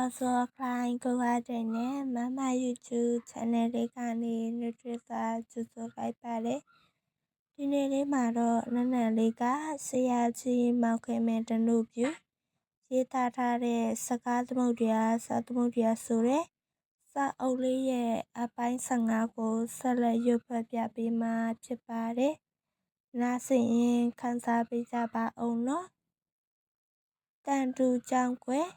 Also applying ကိုရတဲ့နဲ့မမ YouTube channel လေးကနေ Nutrifa ကြိုဆိုလိုက်ပါတယ်ဒီနေ့လေးမှာတော့နနန်လေးကဆရာကြီးမောက်ခင်မင်းတနုပြူရေးသားထားတဲ့စကားသမုဒ္ဒရာစာသမုဒ္ဒရာဆိုတဲ့စာအုပ်လေးရဲ့အပိုင်း15ကိုဆက်လက်ရွတ်ဖတ်ပြပေးမှာဖြစ်ပါတယ်နားဆင်ရင်ခန်းစားပေးကြပါအောင်နော်တန်တူကြောင့်ကွယ်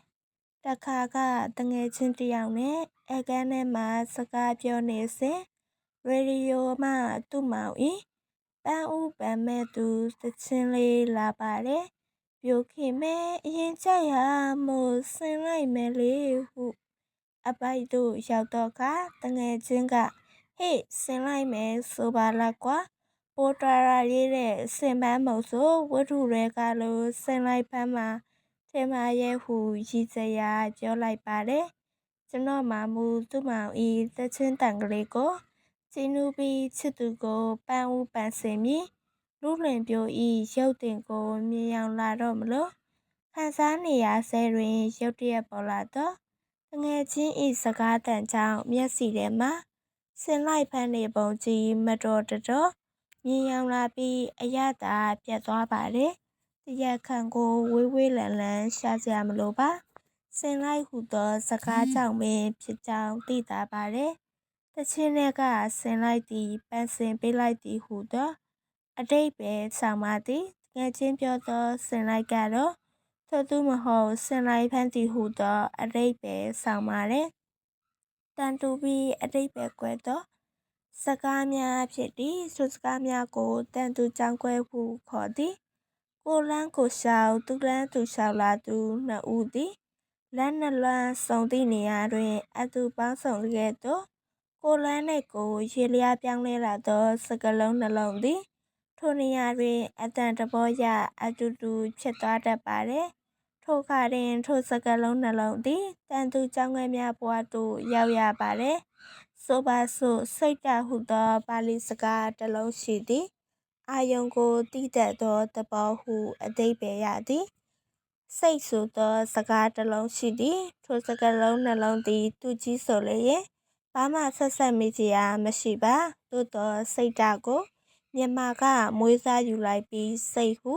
တခါကတငယ်ချင်းတယောက်နဲ့အဲကန်းထဲမှာစကားပြောနေစဉ်ရေဒီယိုမှသူ့မောင်ဤပန်းဥပန်မဲ့သူသချင်းလေးလာပါတယ်ပြိုခင်မဲအရင်ကြရမို့ဆင်းလိုက်မယ်လေဟုအပိုက်တို့ရောက်တော့ကတငယ်ချင်းကဟေ့ဆင်းလိုက်မယ်ဆိုပါလားကွာပိုတရာရေးတဲ့စင်ပန်းမုံဆိုဝတ္ထုတွေကလို့ဆင်းလိုက်ဖမ်းမှာ ထင်ပါရဲ့ဟုရည်စရာပြောလိုက်ပါတယ်ကျွန်တော်မှမူသူ့မောင်ဤသချင်းတန်ကလေးကိုချီနူပြီးချစ်သူကိုပန်းဦးပန်းစင်မြလူလင်ပြိုဤရုပ်တင်ကိုမြင်အောင်လာတော့မလို့ခန်းစားနေရဆဲတွင်ရုတ်တရက်ပေါ်လာတော့တငယ်ချင်းဤစကားတန်ကြောင့်မျက်စီထဲမှာဆင်လိုက်ဖမ်းနေပုံကြီးမတော်တတော်မြင်အောင်လာပြီးအရသာပြတ်သွားပါတယ် တရားခံကိုဝေးဝေးလန်လန်ရှာစရာမလိုပါစင်လိုက်ဟုသောစကားကြောင့်ပင်ဖြစ်ကြောင်းသိသာပါတယ်တချင်းတွေကဆင်လိုက်သည်ပန်းစင်ပေးလိုက်သည်ဟုသောအတိတ်ပဲဆောင်ပါသည်ငယ်ချင်းပြောသောဆင်လိုက်ကတော့ထို့သူမဟုတ်ဆင်လိုက်ဖန်သည်ဟုသောအတိတ်ပဲဆောင်ပါတယ်တန်တူပြီးအတိတ်ပဲကွဲသောစကားများဖြစ်သည်ဆိုစကားများကိုတန်တူကြောင်းကွဲဟုခေါ်သည် ကိုလန်းကိုရှောက်သူလန်းသူရှောက်လာသူနှစ်ဦးသည်လန်းနှလွမ်းဆုံသည့်နေရာတွင် အတူပေါင်းဆောင်ခဲ့သောကိုလန်းနှင့်ကိုရေလျားပြောင်းလဲလာသော စကလုံးနှလုံးသည်ထိုနေရာတွင်အတန်တဘောရအတူတူဖြစ်သွားတတ်ပါသည်ထိုခါတွင်ထိုစကလုံးနှလုံးသည်တန်သူကြောင်းငယ်များဘဝသို့ရောက်ရပါသည်ဆိုပါစို့စိတ်တဟုသောပါဠိစကားတစ်လုံးရှိသည် အာယုံကိုတိတတ်သောသဘောဟုအတိပ္ပယ်ရသည်စိတ်ဆိုသောစကားတစ်လုံးရှိသည်ထိုစကားလုံးနှလုံးသည်သူကြီးဆိုလျင်ဘာမှဆက်ဆက်မိကြရမရှိပါသို့သောစိတ်ဓာတ်ကိုမြန်မာကမွေးစားယူလိုက်ပြီးစိတ်ဟု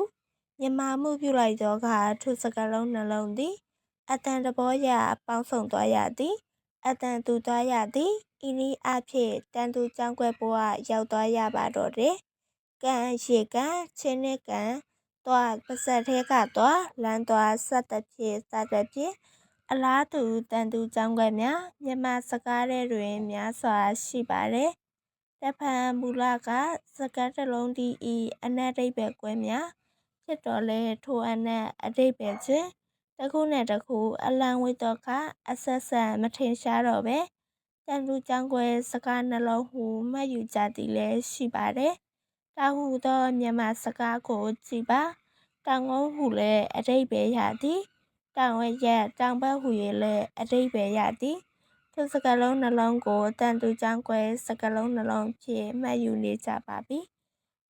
မြန်မာမှုပြုလိုက်သောအခါထိုစကားလုံးနှလုံးသည်အတန်တဘောရပေါင်းစုံသွားရသည်အတန်တူသွားရသည်ဤနည်းအဖြစ်တန်တူကြောင်းကွယ်ဘဝရောက်သွားရပါတော့တယ် ကံရေကံချင်းနဲ့ကံသွားပါစက်ထဲကသွားလမ်းသွားစက်တဖြစ်စတဲ့ဖြစ်အလားတူတန်တူကြောင်းကွယ်များမြန်မာစကားထဲတွင်များစွာရှိပါတယ်တဖန်မူလကစကားတစ်လုံးဒီဤအနက်အိပ်ပဲကွဲများဖြစ်တော်လဲထိုအနက်အတိတ်ပဲချင်းတခုနဲ့တခုအလံဝိတော့ကအဆက်ဆက်မထင်ရှားတော့ပဲတန်တူကြောင်းကွယ်စကားနှလုံးဟုမှတ်ယူကြသည်လည်းရှိပါတယ် တာဟုသောမြန်မာစကားကိုကြည်ပါတောင်ကုန်းဟုလည်းအတိတ်ပဲရသည်တောင်ဝဲရက်တောင်ဘက်ဟု၍လည်းအတိတ်ပဲရသည်ထိုစကလုံးနှလုံးကိုတန်တူချောင်းကွဲစကလုံးနှလုံးဖြင့်မှတ်ယူနေကြပါပြီ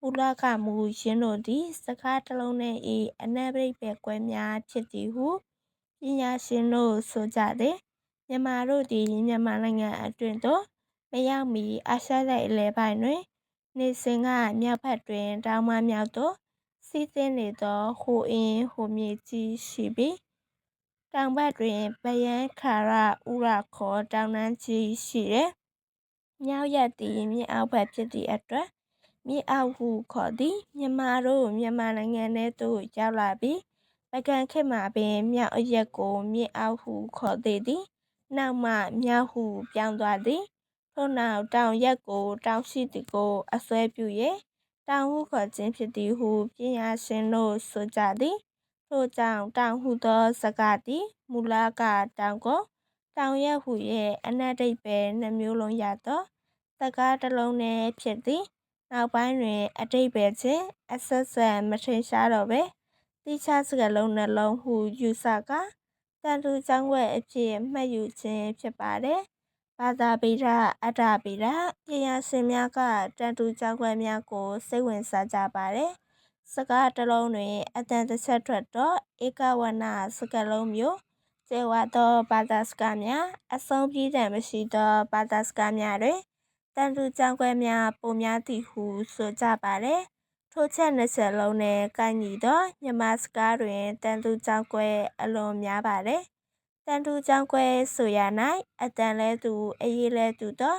မူလကမူရင်းတို့သည်စကားတစ်လုံးနှင့်ဤအနက်ပိပဲကွဲများဖြစ်သည်ဟုပညာရှင်တို့ဆိုကြသည်မြန်မာတို့သည်မြန်မာနိုင်ငံအတွင်းသို့မရောက်မီအာရှတိုက်အလဲပိုင်းတွင် နေစဉ်ကမြောက်ဘက်တွင်တောင်မမြောက်သို့စီးဆင်းနေသောဟိုအင်းဟိုမြေကြီးရှိပြီးတောင်ဘက်တွင်ပယန်းခါရဥရခေါ်တောင်တန်းကြီးရှိတယ်။မြောက်ရက်သည်မြစ်အောက်ဘက်ဖြစ်သည့်အတွက်မြစ်အောက်ဟုခေါ်သည်မြန်မာတို့မြန်မာနိုင်ငံထဲသို့ရောက်လာပြီးပကံခေတ်မှာပင်မြောက်အရက်ကိုမြစ်အောက်ဟုခေါ်သေးသည်။နောက်မှမြောက်ဟုပြောင်းသွားသည် ထို့နောက်တောင်ရက်ကို တောင်ရှိသည်ကို အစွဲပြု၍တောင်ဟုခေါ်ခြင်းဖြစ်သည်ဟုပညာရှင်တို့ဆိုကြသည်ထို့ကြောင့်တောင်ဟုသောစကားသည်မူလကတောင်ကိုတောင်ရက်ဟု၍အနတ်တိတ်ပဲနှမျိုးလုံးရသောစကားတစ်လုံးနဲ့ဖြစ်သည်နောက်ပိုင်းတွင် အတိတ်ပဲချင်းအဆက်ဆက်မထင်ရှားတော့ပဲတိကျစကားလုံးနှလုံးဟုယူဆကတန်တူចောင်းွက်အဖြစ်မှတ်ယူခြင်းဖြစ်ပါတယ် ဘာသာပိဒအတ္တပိဒပညာရှင်များကတန်တူကြောက်ွက်များကိုစိတ်ဝင်စားကြပါတယ်စကားတစ်လုံးတွင်အတန်တစ်ချက်ထွက်တော့ဧကဝနစကားလုံးမျိုးကျေဝါသောဘာသာစကားများအဆုံးပြေးတံမရှိသောဘာသာစကားများတွင်တန်တူကြောင်းခွဲများပုံများသည်ဟုဆိုကြပါれထိုချက်နှစ်ချက်လုံးနှင့်ကိုက်ညီသောမြန်မာစကားတွင်တန်တူကြောင်းခွဲအလွန်များပါれ တန်တူကြောင်းခွဲဆိုရ၌အတန်လဲသူအရေးလဲသူသော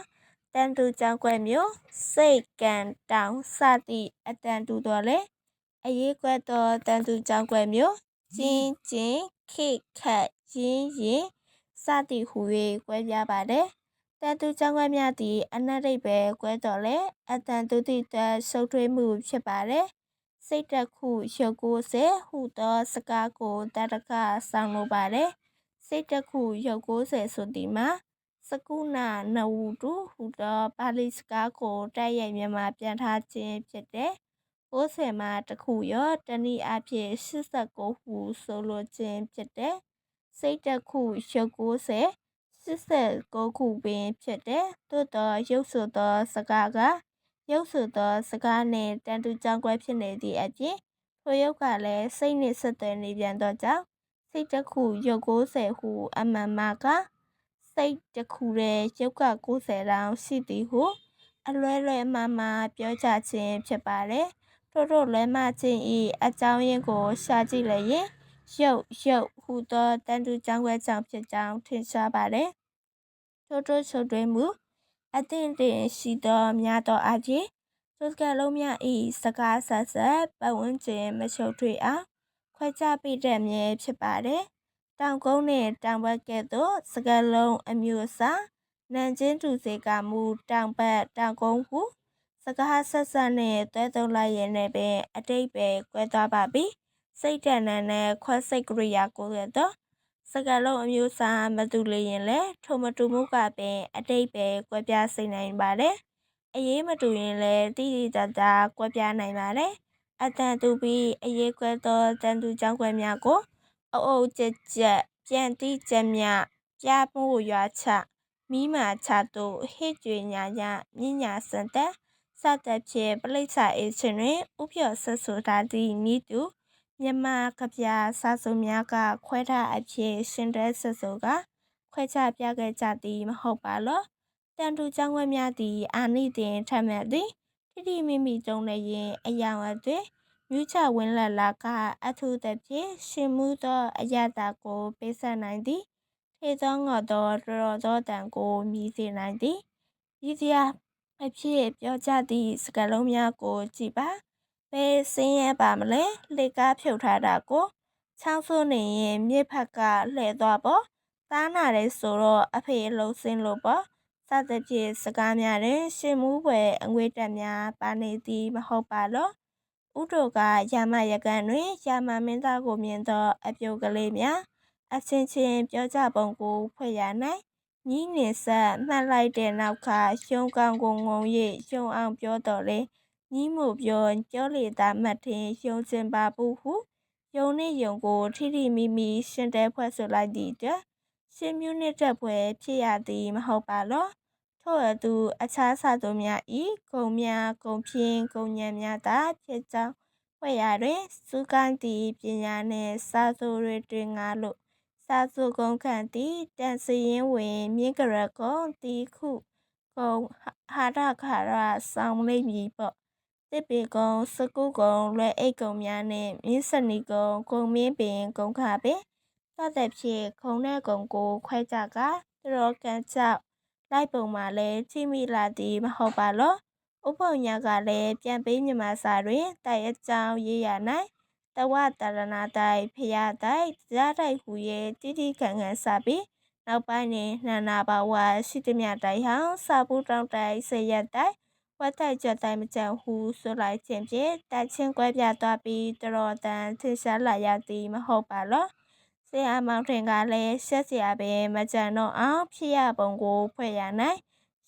တန်တူကြောင်းခွဲမျိုးစိတ်ကံတောင်စသည့်အတန်တူတော်လဲအရေးကွက်သောတန်တူကြောင်းခွဲမျိုးကျင်းကျင်းခိခတ်ရင်းရင်စသည်ဟု၍ကွဲပြားပါသည်တန်သူကြောင့်ခွဲများသည်အနတိတ်ပဲကွဲတော်လဲအတန်သူတိတဆုပ်ထွေးမှုဖြစ်ပါသည်စိတ်တခုရုပ်ကိုယ်စေဟုသောစကားကိုတတကဆောင်လိုပါတယ် စိတ်တခုရုပ်ကိုယ်စေဆိုသည်မှာစကုနာနဝုတုဟူသောပါဠိစကားကိုတိုက်ရိုက်မြန်မာပြန်ထားခြင်းဖြစ်တဲ့90မှာတခုရောတနည်းအားဖြင့်89ဟုဆိုလိုခြင်းဖြစ်တဲ့စိတ်တခုရုပ်90 89ခုပင်ဖြစ်တဲ့သို့သောရုပ်ဆိုသောစကားကရုပ်ဆိုသောစကားနှင့်တန်တူကြောင်းကွဲဖြစ်နေသည့်အပြင်ထိုရုပ်ကလည်းစိတ်နှင့်ဆက်သွယ်နေပြန်သောကြောင့် စိတ်တခုရုပ်90ဟုအမှန်မှကစိတ်တခုရဲ့ရုပ်က90တောင်ရှိသည်ဟုအလွဲလွဲမှမှပြောကြခြင်းဖြစ်ပါတယ်ထို့ထို့လွဲမှခြင်းဤအကြောင်းရင်းကိုရှာကြည့်လျင်ရုပ်ရုပ်ဟူသောတန်တူကြောင်းခွဲကြောင့်ဖြစ်ကြောင်းထင်ရှားပါတယ်ထို့ထို့ချုပ်တွင်မူအသင့်တင်ရှိသောများသောအားဖြင့်ထိုစကားလုံးများဤစကားဆက်ဆက်ပတ်ဝန်းကျင်မချုပ်ထွေးအောင် ခွဲခြားပေးတတ်မြဲဖြစ်ပါတယ်တောင်ကုန်းနှင့်တောင်ဘက်ကဲ့သို့စကားလုံးအမျိုးအစားနန်ချင်းတူစေကမူတောင်ဘက်တောင်ကုန်းဟုစကားဆက်ဆက်နဲ့တွဲသုံးလိုက်ရင်လည်းပင်အတိတ်ပဲကွဲသွားပါပြီစိတ်တဏ္ဍနဲ့ခွဲစိတ်ကရိယာကိုရတော့စကားလုံးအမျိုးအစားမတူလျင်လည်းထိုမတူမှုကပင်အတိတ်ပဲကွဲပြားစေနိုင်ပါတယ်အရေးမတူရင်လည်းတိတိကျကျကွဲပြားနိုင်ပါတယ် အတန်တူပြီးအရေးကွဲသောတန်တူကြောင်းကွဲများကိုအုပ်အုပ်ကျက်ကျက်ပြန်တိကျက်မြပြမှုရွာချမိမာချတို့ဟစ်ကြွေညာညာမြညာစံတဲ့စသဖြင့်ပလိစ္ဆာအေရှင်တွင်ဥပ္ပယဆက်ဆိုထားသည့်ဤသူမြန်မာကဗျာစာစုံများကခွဲထားအဖြစ်ရှင်တွဲဆက်ဆိုကခွဲခြားပြခဲ့ကြသည်မဟုတ်ပါလောတန်တူကျောင်းဝဲများသည်အာနိတင်ထမှတ်သည် တိတိမိမိတုံးလည်းရင်အယောင်အသွေးမြူးချဝင်းလက်လာကအထူးသဖြင့်ရှင်မှုသောအယတာကိုပေးဆက်နိုင်သည်ထေသောငေါ်သောတော်သောတန်ကိုမြည်စေနိုင်သည်ရည်စရာအဖြစ်ပြောကြသည့်စကားလုံးများကိုကြည်ပါဘယ်စင်းရဲပါမလဲလက်ကားဖြုတ်ထားတာကိုချောင်းဆိုးနေရင်မြစ်ဖက်ကလှည့်သွားပေါ့သားနာတယ်ဆိုတော့အဖေလှုပ်စင်းလို့ပေါ့ စသဖြင့်စကားများတွင်ရှင်မှုပွဲအငွေတက်များပါနေသည်မဟုတ်ပါလောဥတို့ကရာမရကန်တွင်ရာမမင်းသားကိုမြင်သော အပြုတ်ကလေးများအချင်းချင်းပြောကြပုံကိုဖွဲ့ရ၌ညီးနေဆက်မှတ်လိုက်တဲ့နောက်ကရှုံကောင်းကိုငုံ၍ရှုံအောင်ပြောတော်လေညီးမှုပြောပြောလေသာမှတ်ထင်ရှုံစင်ပါဘူးဟုယုံနှင့်ယုံကိုထိထိမိမိရှင်တဲဖွဲ့ဆိုလိုက်သည့်အတွက် ရှင်မြူးနှင့်တက်ပွဲဖြစ်ရသည်မဟုတ်ပါလောထို့အတူအခြားစာသူများဤဂုံများဂုံဖြင်းဂုံညံများသာဖြစ်ကြောင်းဖွဲ့ရာတွင်စုကိုင်းသည့်ပညာနှင့်စာသူတွေတွင်ငါလို့စာစုကုန်းခံသည့်တန်စရင်ဝင်မြင့်ကရကုံတီခုကုံဟာရခါရဆောင်လိမ့်မည်ပေါ့တစ်ပေကုံစကုကုံလွယ်အိတ်ကုံများနှင့်မြင်းစနီကုံကုံမင်းပင်ကုံခပင် စသဖြင့်ခုံတဲ့ကုံကိုခွဲကြကတတော်ကန်ကြောက်လိုက်ပုံမှာလည်းချိမိလာသည်မဟုတ်ပါလောဥပုံညာကလည်းပြန်ပေးမြန်မာစာတွင်တိုက်အကြောင်းရေးရ၌တဝတရဏတိုက်ဖျားတိုက်ကြားတိုက်ဟူ၍တိတိခံခံစပြီးနောက်ပိုင်းတွင်နာနာဘဝရှိသည်မြတိုက်ဟောင်းစာပူတောင်းတိုက်ဆေးရက်တိုက်ဝတ်တိုက်ကြတိုင်းမကြံဟုဆိုလိုက်ခြင်းဖြင့်တိုက်ချင်းကွဲပြားသွားပြီးတတော်တန်ထင်ရှားလာရသည်မဟုတ်ပါလော ဆရာမောင်ထင်ကလည်းရှက်စရာပင်မကြံတော့အောင်ဖြစ်ရပုံကိုဖွဲ့ရနိုင်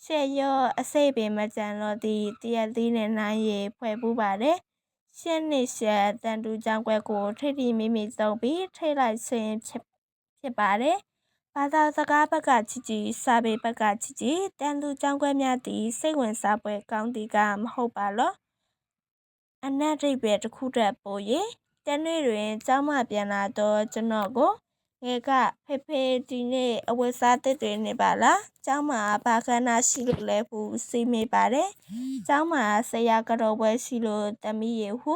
ရှက်ရောအစိတ်ပင်မကြံတော့သည့်တရသီးနဲ့နိုင်ရဖွဲ့ပူးပါတယ်ရှက်နှစ်ရှက်တန်တူကြောင့်ကွက်ကိုထိထိမိမိသုံးပြီးထိလိုက်ခြင်းဖြစ်ဖြစ်ပါတယ်ဘာသာစကားဘက်ကချစ်ကြည်စာပေဘက်ကချစ်ကြည်တန်သူကြောင်းကွဲများသည်စိတ်ဝင်စားပွဲကောင်းသည်ကမဟုတ်ပါလောအနတ်ဒိဗေတစ်ခုတည်းပို့၍ တနေ့တွင်ကျောင်းမှပြန်လာသောကျွန်တော်ကိုငယ်ကဖေဖေဒီနေ့အဝတ်စားတစ်တွေနေပါလားကျောင်းမှာဘာခဏရှိလို့လဲဟုစီမေးပါတယ်ကျောင်းမှာဆရာကတော့ပွဲရှိလို့တမီးရဟု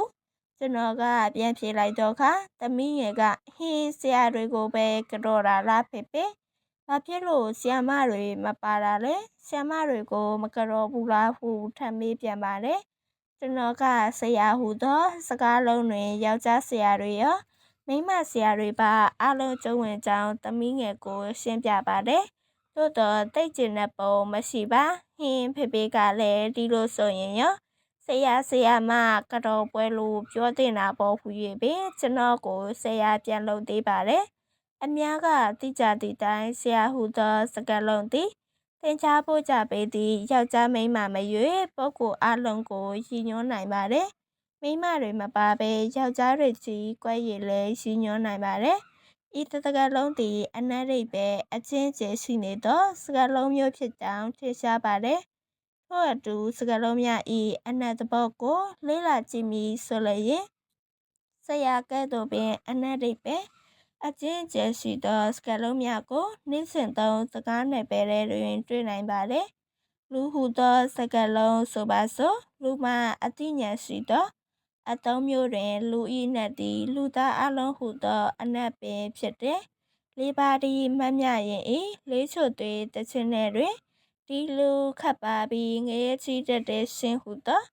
ကျွန်တော်ကပြန်ဖြေလိုက်တော့ခါတမီးငယ်ကဟင်းဆရာတွေကိုပဲကြော်တာလားဖေဖေဘာဖြစ်လို့ဆီယမတွေမပါတာလဲဆီယမတွေကိုမကြော်ဘူးလားဟုထပ်မေးပြန်ပါတယ် ကျွန်တော်ကဆရာဟူသောစကားလုံးတွင်ယောက်ျားဆရာတွေရောမိန်းမဆရာတွေပါအလုံးကျုံဝင်ကြောင်းသမီးငယ်ကို ရှင်းပြပါတယ်သို့တော့တိတ်ကျင်တဲ့ပုံမရှိပါဟင်းဖေဖေကလည်းဒီလိုဆိုရင်ရောဆရာဆရာမကတော့ပွဲလို့ပြောတင်တာပေါ့ဟူ၍ပင်ကျွန်တော်ကိုဆရာပြန်လုပ်သေးပါတယ်အများကတိကြသည့်တိုင်ဆရာဟူသောစကားလုံးသည် သင်ကြားဖို့ကြပေသည့်ယောက်ျားမိန်းမမရွေပုဂ္ဂိုလ်အလုံးကိုရည်ညွှန်းနိုင်ပါတယ်မိန်းမတွေမပါဘဲယောက်ျားတွေကြီးကွဲရည်လဲရည်ညွှန်းနိုင်ပါတယ်ဤတတကလုံးသည်အနက်ရိပ်ပဲအချင်းကျယ်ရှိနေသောစကားလုံးမျိုးဖြစ်ကြောင်းထင်ရှားပါတယ်ထို့အတူစကားလုံးများဤအနက်သဘောကိုလေးလာကြည့်မည်ဆိုလျင်ဆရာကဲ့သို့ပင်အနက်ရိပ်ပဲ အချင်းကျယ်ရှိသောစကားလုံးများကိုနှင်းစင်သုံးစကားနယ်ပယ်တွင်တွေ့နိုင်ပါတယ်လူဟုသောစကားလုံးဆိုပါစို့လူမှအသိဉာဏ်ရှိသောအသုံးမျိုးတွင် လူဤနတ်သည်လူသားအလုံးဟုသောအနတ်ပင်ဖြစ်တယ်။လေးပါးဒီမှတ်မြရင်ဤလေးချို့သွေးတခြင်းနယ်တွင်ဒီလူခတ်ပါပြီးငရဲချီတတ်တဲ့ရှင်ဟုသော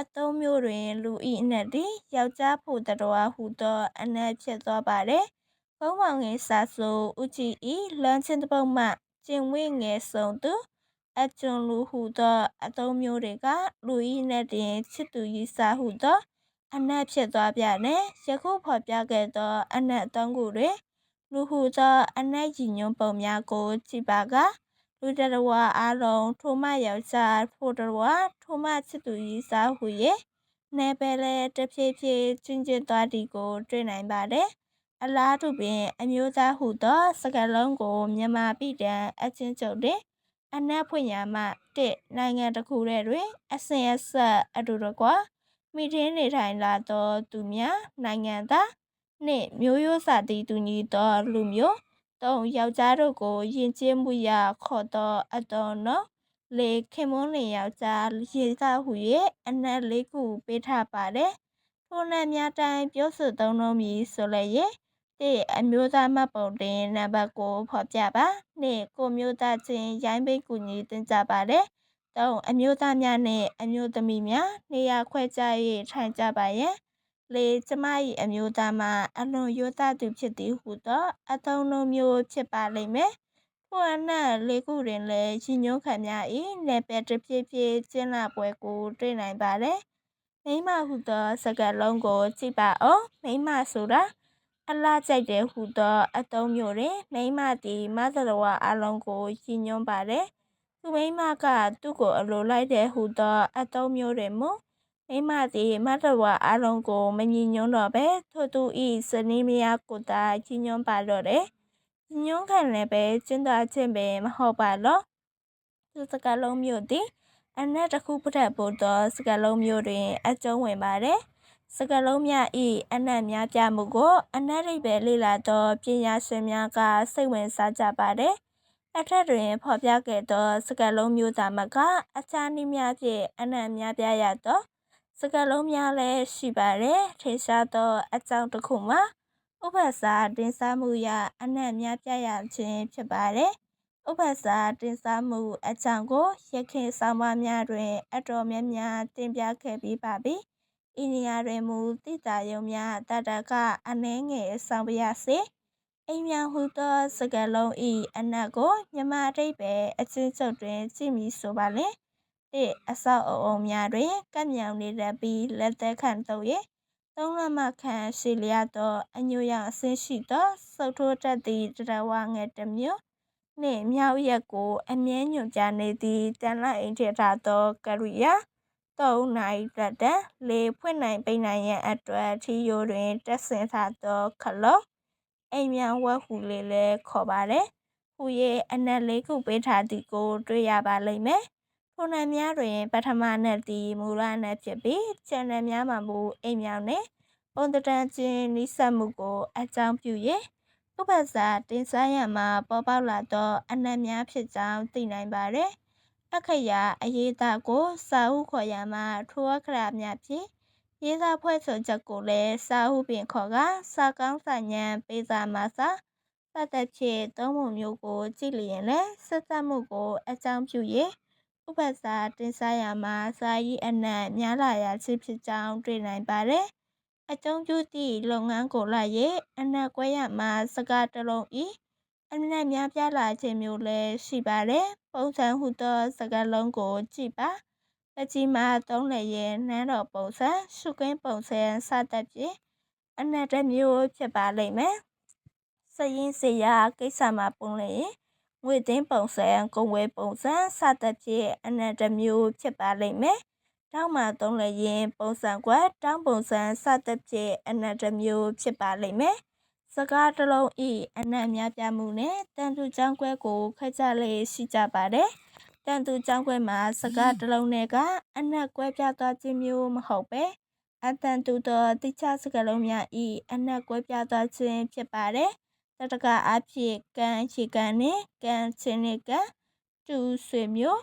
အသုံးမျိုးတွင် လူဤအနတ်သည်ယောက်ျားဖို့တော်ဟုသောအနတ်ဖြစ်သွားပါတယ်။ ဘုံမောင်ငယ်စာဆိုဥကြည်ဤလမ်းချင်းတပုတ်မှကျင်ဝိငယ်ဆုံးသူအကျွန်းလူဟုသောအသုံးမျိုးတွေကလူဤနဲ့တင်ချစ်သူရီစာဟုသောအနတ်ဖြစ်သွားပြတယ်ယခုဖော်ပြခဲ့သောအနတ်သုံးခုတွင်လူဟုသောအနတ်ရည်ညွှန်းပုံများကိုကြည့်ပါကလူတရဝအားလုံးထိုမှယောက်ျားဖို့တရဝထိုမှချစ်သူရီစာဟု၍နေပယ်လဲတဖြည်းဖြည်းချင်းချင်းသွားသည်ကို တွေ့နိုင်ပါတယ် အလားတူပင်အမျိုးသားဟုသောစကားလုံးကိုမြန်မာပြည်တန်အချင်းချုပ်တွင်အနက်ဖွင့်ရမှတစ်နိုင်ငံတစ်ခုထဲတွင် အစဉ်အဆက်အတူတကွမိထင်းနေထိုင်လာသောသူများနိုင်ငံသားနှင့်မျိုးရိုးစာသည့်သူညီသောလူမျိုးသုံးယောက်ျားတို့ကိုယဉ်ကျေးမှုရခေါ်သောအတော်နော်လေခင်မွန်းလင်ယောက်ျားရေသားဟု၍အနက်လေးခုပေးထားပါတယ်ထိုနတ်များတိုင်းပြောဆိုသုံးလုံးမည်ဆိုလည်း ရဲ့တစ်အမျိုးသားမှတ်ပုံတင်နံပါတ်ကိုဖော်ပြပါနှစ်ကိုမျိုးသားချင်းရိုင်းပိတ်ကူညီတင်ကြပါတယ်သုံးအမျိုးသားများနှင့်အမျိုးသမီးများနေရာခွဲခြား၍ထိုင်ကြပါရန်လေးကျမ၏အမျိုးသားမှာအလွန်ရိုးသားသူဖြစ်သည်ဟုသောအသုံးလုံးမျိုးဖြစ်ပါလိမ့်မယ်ထိုအနက်လေးခုတွင်လည်းရည်ညွှန်းခံများ၏နယ်ပယ်တစ်ဖြည်းဖြည်းကျင်းလာပွဲကိုတွေ့နိုင်ပါတယ်မိမဟုသောစကားလုံးကိုကြည့်ပါအောင်မိမဆိုတာ အလားကြိုက်တယ်ဟုသောအသုံးမျိုးတွင်မိမသည်မသရဝအလုံးကိုရည်ညွှန်းပါတယ်သူမိမကသူ့ကိုအလိုလိုက်တယ်ဟုသောအသုံးမျိုးတွင်မူမိမသည်မသရဝအလုံးကိုမညီညွှန်းတော့ပဲထို့သူဤဇနီးမယားကိုသာရည်ညွှန်းပါတော့တယ်ညွှန်းခံလည်းပဲကျင်းသွားခြင်းပဲမဟုတ်ပါလောသူစကားလုံးမျိုးသည်အနက်တစ်ခုပထက်ပို့သောစကားလုံးမျိုးတွင်အကျုံးဝင်ပါတယ် စကလုံးများ၏အနက်များပြမှုကို အနက်ရိပ်ပဲလေ့လာသောပညာရှင်များကစိတ်ဝင်စားကြပါသည်အထက်တွင်ဖော်ပြခဲ့သော စကလုံးမျိုးသာမကအခြားနည်းများဖြင့်အနက်များပြရသောစကလုံးများလည်းရှိပါတယ်ထင်ရှားသောအကြောင်းတစ်ခုမှာဥပ္ပစာတင်စားမှုရအနက်များပြရခြင်းဖြစ်ပါတယ်ဥပ္ပစာတင်စားမှုအကြောင်းကိုရခင်ဆောင်မများတွင် အတော်များများတင်ပြခဲ့ပြီးပါပြီ ဤနေရာတွင်မူတိတာယုံများတတကအနှဲငယ်ဆောင်ပြရစေအိမ်မြန်ဟုသောစကလုံးဤအနက်ကိုမြမအတိတ်ပဲအချင်းချုပ်တွင်ကြည့်မည်ဆိုပါလေတစ်အဆောက်အအုံများတွင်ကပ်မြောင်နေတတ်ပြီးလက်သက်ခံတော့ရဲ့သုံးလမခန့်ရှိလျက်သောအညိုရောင်အဆင်းရှိသောစုပ်ထိုးတတ်သည့်တရဝငယ်တစ်မျိုးနှင့်မြောက်ရက်ကိုအမြဲညွှန်ကြားနေသည့်တန်လိုက်အိမ်ထထားသောကရိယာ 3နိုင်တက်တန်လေဖွင့်နိုင်ပိတ်နိုင်ရန်အတွက်ထီယိုတွင်တက်ဆင်ထားသောခလုံးအိမ်မြန်ဝက်ဟူလေးလည်းခေါ်ပါတယ်။ဟူ၍အနက်လေးခုပေးထားသည်ကို တွေ့ရပါလိမ့်မယ်။ထိုနံများတွင် ပထမနက်သည်မူလနက်ဖြစ်ပြီးကျန်နံများမှာမူအိမ်မြောင်နှင့်ပုံတံချင်းနိစက်မှုကို အကြောင်းပြု၍ပဥပ္ပစာတင်စားရမှာပေါ်ပေါက်လာသောအနတ်များဖြစ်ကြောင်းသိနိုင်ပါတယ်။ အခရာအရေးသားကိုစာဟုခေါ်ရမှာထိုအခရာများဖြင့်ရေးသားဖွဲ့ဆိုချက်ကိုလည်းစာဟုပင်ခေါ်ကစာကောင်းစာညံပေးစာမှာစာစသဖြင့်သုံးပုံမျိုးကိုကြည့်လျင်လည်းဆက်သက်မှုကိုအကြောင်းပြု၍ဥပ္ပစာတင်စားရမှာစာရေးအနံ့များလာရခြင်းဖြစ်ကြောင်းတွေ့နိုင်ပါတယ်။အကျုံးပြုသည့်လုပ်ငန်းကိုလိုက်၍အနံ့ကွဲရမှာစကားတစ်လုံး ဤအနံ့များပြားလာခြင်းမျိုးလည်းရှိပါတယ်။ပုံစံဟုသောစကားလုံးကိုကြည့်ပါ။ပကြီးမှာသုံးလျင်နန်းတော်ပုံစံရှုကင်းပုံစံစသဖြင့်အနံ့တစ်မျိုးဖြစ်ပါလိမ့်မယ်။စရင်စရာကိစ္စမှာပုံလျင်ငွေသိန်းပုံစံကုံဝဲပုံစံစသဖြင့်အနံ့တစ်မျိုးဖြစ်ပါလိမ့်မယ်။တောင်းမှာသုံးလျင်ပုံစံကွက်တောင်းပုံစံစသဖြင့်အနံ့တစ်မျိုးဖြစ်ပါလိမ့်မယ်။ စကားတစ်လုံးဤအနံ့များပြမှုနဲ့တန်တူချောင်းကွဲကိုခက်ကြလေရှိကြပါတယ်။တန်တူချောင်းကွဲမှာစကားတစ်လုံးနဲ့ကအနံ့ကွဲပြားသွားခြင်းမျိုးမဟုတ်ပဲအတန်တူသောတိကျစကားလုံးများဤအနံ့ကွဲပြားသွားခြင်းဖြစ်ပါတယ်။တတကအဖြစ်ကံအခြေခံနှင့်ကံချင်းနှင့်ကံတူဆွေမျိုး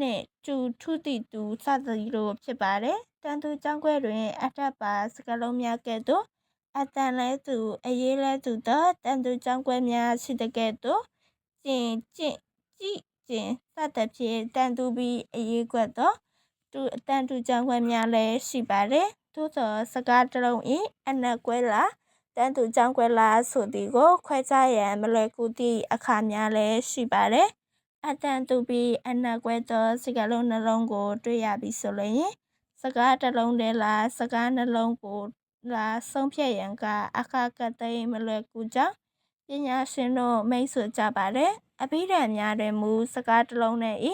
နှင့်တူထုတိတူစသည်လိုဖြစ်ပါတယ်တန်သူကြောင့်ခွဲတွင်အထက်ပါစကလုံးများကဲ့သို့ အတန်လဲသူအရေးလဲသူသောတန်သူကြောင့်ခွဲများရှိတဲ့ကဲ့သို့ကျင်ကျင့်ကြည့်ကျင်စသဖြင့်တန်သူပြီးအရေးကွက်သောသူအတန်သူကြောင့်ခွဲများလည်းရှိပါတယ်သို့သောစကားတလုံး၏အနက်ကွဲလာတန်းသူကြောင်းကွယ်လာဆိုသည်ကို ခွဲခြားရန်မလွယ်ကူသည့်အခါများလည်းရှိပါတယ်။အတန်တူပြီးအနက်ကွဲသောစကားလုံးနှလုံးကို တွေ့ရပြီဆိုလျင်စကားတစ်လုံးတည်းလားစကားနှလုံးကို လားဆုံးဖြတ်ရန်ကအခါကတိမလွယ်ကူကြောင်းပညာရှင်တို့မိတ်ဆွကြပါတယ်။အဘိဓမ္မာတွင်မူစကားတစ်လုံးနဲ့ဤ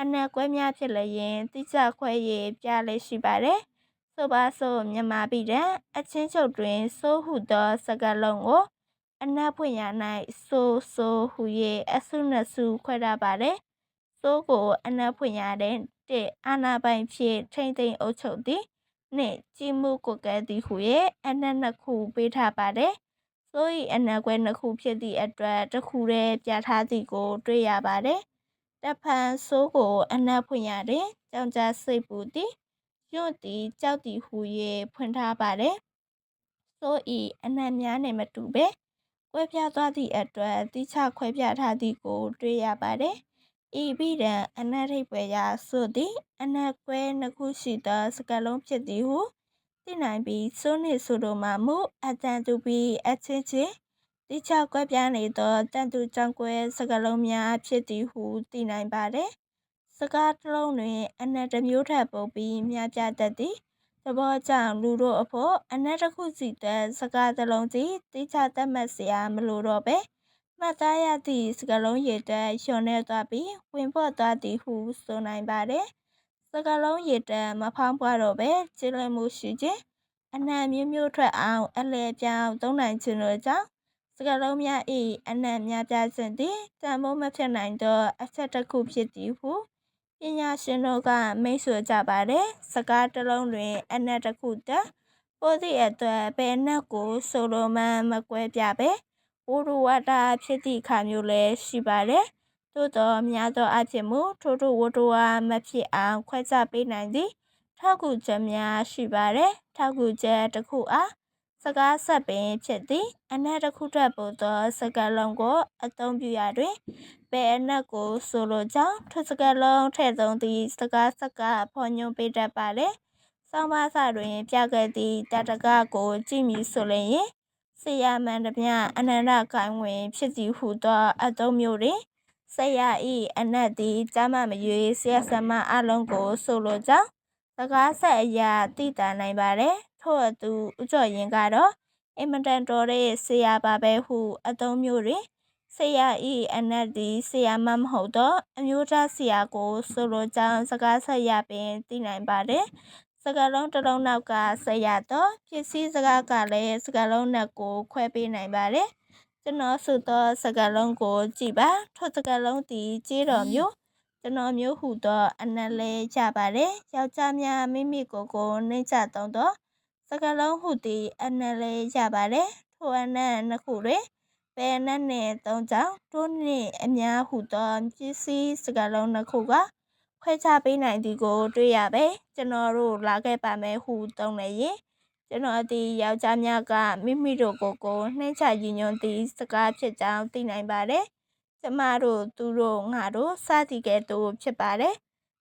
အနက်ကွဲများဖြစ်လျင်တိကျခွဲ၍ပြလေရှိပါတယ်။ဆိုပါစို့မြန်မာပြည်တွင်အချင်းချုပ်တွင်ဆိုးဟုသောစကားလုံးကိုအနက်ဖွင့်ရ၌ဆိုးဆိုးဟု၍အဆုနစုခွဲထားပါတယ်။ဆိုးကိုအနက်ဖွင့်ရတဲ့တစ်အာနာပိုင်ဖြစ်ထိမ့်သိမ့်အုပ်ချုပ်သည် နှစ်ကြီးမှုကိုကဲသည်ဟု၍အနက်နှစ်ခုပေးထားပါတယ်။ဆိုး၏အနက်ကွဲနှစ်ခုဖြစ်သည့်အတွက်တစ်ခုတည်းပြထားသည်ကို တွေ့ရပါတယ်။တဖန်ဆိုးကိုအနက်ဖွင့်ရတဲ့ကြောင်ကြားစိတ်ပူသည်ညွန့်သည်ကြောက်သည်ဟု၍ဖွင့်ထားပါတယ်။ဆိုဤအနံ့များနှင့်မတူပဲကွဲပြားသွားသည့်အတွက်တိကျခွဲပြားထားသည်ကို တွေ့ရပါတယ်။ ဤပိဒံအနတ်ထိပ်ပွဲရာဆိုသည်အနတ်ကွဲနှစ်ခုရှိသောစကလုံးဖြစ်သည်ဟုသိနိုင်ပြီးစိုးနှင့်ဆိုတို့မှမူအတန်တူပြီးအချင်းချင်းတိကျကွဲပြားနေသောတန်တူကြောင့်ကွဲစကလုံးများဖြစ်သည်ဟုသိနိုင်ပါသည်စကားတစ်လုံးတွင် အနတ်တစ်မျိုးထပ်ပုံပြီးများပြားတတ်သည်သဘောကြောင့်လူတို့အဖို့အနတ်တစ်ခုစီတဲ့စကားတစ်လုံးစီတိကျသတ်မှတ်စရာမလိုတော့ပဲ။ မှတ်သားရသည့်စကားလုံးရည်တက်လျှော်နေသွားပြီးဝင်ပေါ်သွားသည်ဟုဆိုနိုင်ပါတယ်စကားလုံးရည်တက်မဖောင်းပွားတော့ပဲကျင်းလည်မှုရှိခြင်းအနံ့မျိုးမျိုးထွက်အောင်အလဲပြောင်းသုံးနိုင်ခြင်းတို့ကြောင့်စကားလုံးများ၏အနံ့များပြားခြင်းသည်တန်ဖိုးမဖြစ်နိုင်သောအချက်တစ်ခုဖြစ်သည်ဟုပညာရှင်တို့ကမိတ်ဆွေကြပါတယ်စကားတစ်လုံးတွင် အနက်တစ်ခုတက်ပိုသည့်အတွက်ဘယ်နက်ကိုဆိုလိုမှမကွဲပြပဲ ဝရဝတာဖြစ်သည့်အခါမျိုးလည်းရှိပါတယ်သို့တော်များသောအဖြစ်မူထို့ထို့ဝတ္တဝါမဖြစ်အောင်ခွဲခြားပေးနိုင်သည့်ထောက်ကူချက်များရှိပါတယ်ထောက်ကူချက်တစ်ခုအားစကားဆက်ပင်ဖြစ်သည်အနက်တစ်ခုထပ်ပို့သောစကားလုံးကို အသုံးပြုရတွင်ဘယ်အနက်ကိုဆိုလိုကြောင်းထိုစကားလုံးထည့်သုံးသည့်စကားစကားဖော်ညွှန်းပေးတတ်ပါလေဆောင်းပါးစာတွင် ပြခဲ့သည့်တတကကိုကြည့်မည်ဆိုလျင် ဆရာမန်တမြအနန္တကိုင်းဝင် ဖြစ်စီဟုသောအသုံးမျိုးတွင်ဆရာဤအနက်သည်ကျမ်းမမရွေဆရာဆမအလုံးကို ဆိုလိုကြောင်းစကားဆက်အရာသိတာနိုင်ပါတယ်ထို့အတူဥကြော်ရင်ကတော့အင်မတန်တော်တဲ့ဆရာပါပဲဟု အသုံးမျိုးတွင်ဆရာဤအနက်သည်ဆရာမမဟုတ်တော့အမျိုးသားဆရာကို ဆိုလိုကြောင်းစကားဆက်ရပင်သိနိုင်ပါတယ် စကားလုံးတစ်လုံးနောက်ကဆက်ရတော့ဖြစ်စည်းစကားကလည်းစကားလုံးနဲ့ကိုခွဲပေးနိုင်ပါတယ်ကျွန်တော်ဆိုသောစကားလုံးကိုကြည်ပါထိုစကားလုံးသည်ကြေးတော်မျိုးကျွန်တော်မျိုးဟုသောအနက်လဲကြပါတယ်ယောက်ျားများမိမိကိုယ်ကိုနှိမ့်ချသုံးသောစကားလုံးဟုသည်အနက်လဲကြပါတယ်ထိုအနက်နှစ်ခုတွင်ပယ်နဲ့နဲ့သုံးကြောင်းတို့နှင့်အများဟုသောပစ္စည်းစကားလုံးနှစ်ခုက ခွဲခြားပေးနိုင်သည်ကိုတွေ့ရပဲကျွန်တော်တို့လာခဲ့ပါမယ်ဟုသုံးလည်းရင်ကျွန်တော်သည်ယောက်ျားများကမိမိတို့ကိုယ်ကိုနှိမ့်ချရည်ညွှန်းသည့်စကားဖြစ်ကြောင်းသိနိုင်ပါတယ်ကျမတို့သူတို့ငါတို့စသည်ကဲ့သို့ဖြစ်ပါတယ်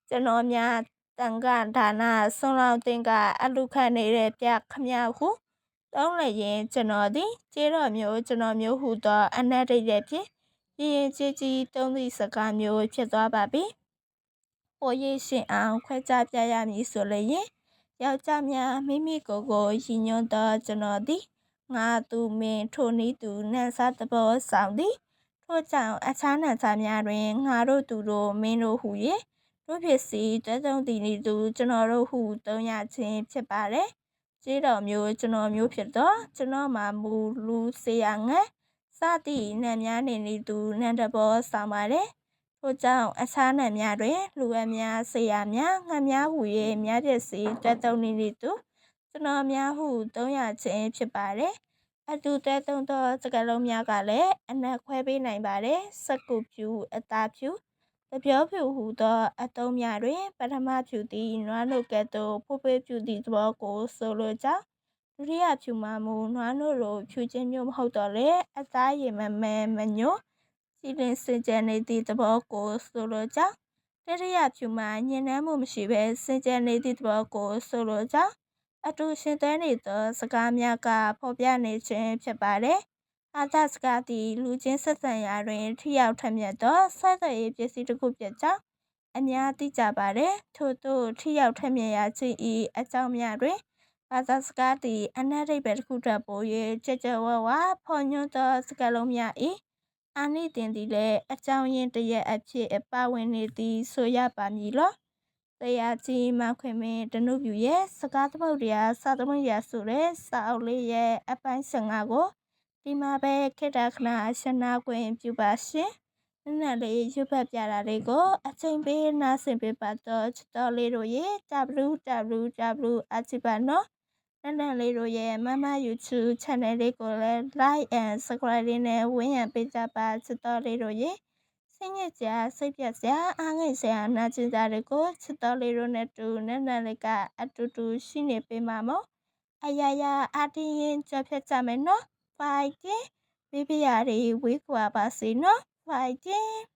ကျွန်တော်များတန်ခဒါနဆွန်လောင်းတင်ကအလူခံနေတဲ့ပြခမဟုတောင်းလည်းရင်ကျွန်တော်သည်ကျေတော်မျိုးကျွန်တော်မျိုးဟုသောအနက်တရဖြင့်ရင်ရင်ကြီးကြီးသုံးသည့်စကားမျိုးဖြစ်သွားပါပြီ။ ပေါ်ရရှင်အောင်ခွဲခြားပြရမည်ဆိုလျင်ယောက်ျားများမိမိကိုယ်ကိုရည်ညွှန်းသောကျွန်တော်သည်ငါသူမင်းထိုနည်းသူနန်းစားသဘောဆောင်သည်ထို့ကြောင့်အခြားနန်းစားများတွင်ငါတို့သူတို့မင်းတို့ဟု၍တို့ဖြစ်စီတွဲသုံးသည်နည်းသူကျွန်တော်တို့ဟုသုံးရခြင်းဖြစ်ပါတယ်။ကျေးတော်မျိုးကျွန်တော်မျိုးဖြစ်သောကျွန်တော်မှာမူလူစေရငန်းစသည့်နံများနေနည်းသူနံတဘောဆောင်ပါတယ်။ ထို့ကြောင့်အခြားနံများတွင်လူအများစေရများငှက်များဟူ၍များဖြစ်စီတွဲသုံးနည်းသူကျွန်တော်များဟုသုံးရခြင်းဖြစ်ပါတယ်။အတူတွဲသုံးသောစကားလုံးများကလည်းအနက်ခွဲပေးနိုင်ပါတယ်။စကုဖြူအသားဖြူတပြောဖြူဟူသောအသုံးများတွင် ပထမဖြူသည်နွားနို့ကဲ့သို့ဖိုးပေးဖြူသည့်သဘောကိုဆိုလိုကြောင်းဒုတိယဖြူမှာမူနွားနို့လိုဖြူခြင်းမျိုးမဟုတ်တော့လေအသားရည်မမဲမညို့ စီလင်စင်ကြယ်နေသည့်သဘောကိုဆိုလိုကြောင်းတတိယဖြူမှာညဉ့်နှမ်းမှုမရှိဘဲစင်ကြယ်နေသည့်သဘောကိုဆိုလိုကြောင်းအတူရှင်သွဲနေသောစကားများကဖော်ပြနေခြင်းဖြစ်ပါတယ်အာသစကားသည်လူချင်းဆက်ဆံရာတွင်ထိရောက်ထမြက်သောဆက်သွယ်ရေးပစ္စည်းတစ်ခုဖြစ်ကြောင်းအများသိကြပါတယ်ထို့သို့ထိရောက်ထမြက်ရာခြင်းဤအကြောင်းများတွင်ဘာသာစကားသည်အနက်ရိပ်ပဲတစ်ခုထပ်ပို၍ကြကြဝဝဖော်ညွှန်းသောစကားလုံးများ၏ အာနိသင်သည်လည်းအကြောင်းရင်းတရက်အဖြစ်ပါဝင်နေသည်ဆိုရပါမည်လောတရားကြီးမခွင်မင်းတနုပြူရဲ့စကားသမုတ်တရားစာသမုတ်ရာဆိုတဲ့စာအုပ်လေးရဲ့အပိုင်း15ကိုဒီမှာပဲခေတ္တခဏရှနာခွင့်ပြုပါရှင်နည်းနည်းလေးရွတ်ဖတ်ပြတာလေးကိုအချိန်ပေးနားဆင်ပေးပါတော့ချတော်လေးတို့ရဲ့ www အချိပါနော် နန်းနန်းလေးတို့ရဲ့မမ YouTube channel လေးကိုလည်း like and subscribe လေးနဲ့ဝန်းရံပေးကြပါချစ်တော်လေးတို့ရဲ့စိတ်ညစ်စရာစိတ်ပြတ်စရာအားငယ်စရာနာကျင်စရာတွေကိုချစ်တော်လေးတို့နဲ့တူနန်းနန်းလေးကအတူတူရှိနေပေးမှာမို့အရာရာအတင်းရင်ကြဖြတ်ကြမယ်နော် fighting ပြပြရတွေဝေးကွာပါစေနော် fighting